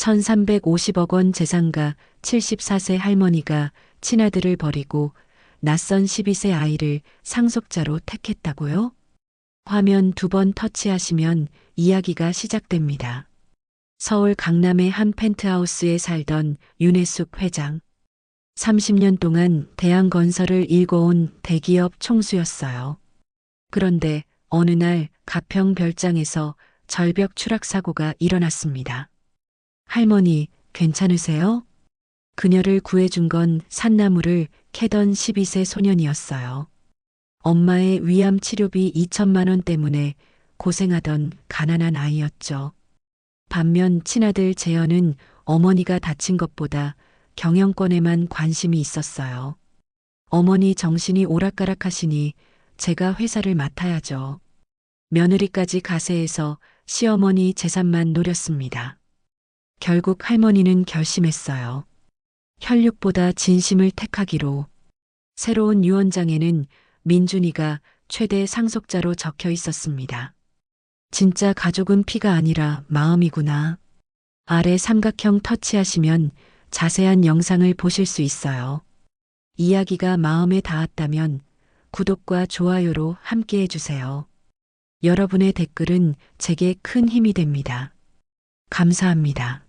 1350억 원 재산가 74세 할머니가 친아들을 버리고 낯선 12세 아이를 상속자로 택했다고요? 화면 두 번 터치하시면 이야기가 시작됩니다. 서울 강남의 한 펜트하우스에 살던 윤혜숙 회장. 30년 동안 대한건설을 일궈온 대기업 총수였어요. 그런데 어느 날 가평 별장에서 절벽 추락 사고가 일어났습니다. 할머니, 괜찮으세요? 그녀를 구해준 건 산나무를 캐던 12세 소년이었어요. 엄마의 위암 치료비 2천만 원 때문에 고생하던 가난한 아이였죠. 반면 친아들 재현은 어머니가 다친 것보다 경영권에만 관심이 있었어요. 어머니 정신이 오락가락 하시니 제가 회사를 맡아야죠. 며느리까지 가세해서 시어머니 재산만 노렸습니다. 결국 할머니는 결심했어요. 혈육보다 진심을 택하기로. 새로운 유언장에는 민준이가 최대 상속자로 적혀 있었습니다. 진짜 가족은 피가 아니라 마음이구나. 아래 삼각형 터치하시면 자세한 영상을 보실 수 있어요. 이야기가 마음에 닿았다면 구독과 좋아요로 함께 해주세요. 여러분의 댓글은 제게 큰 힘이 됩니다. 감사합니다.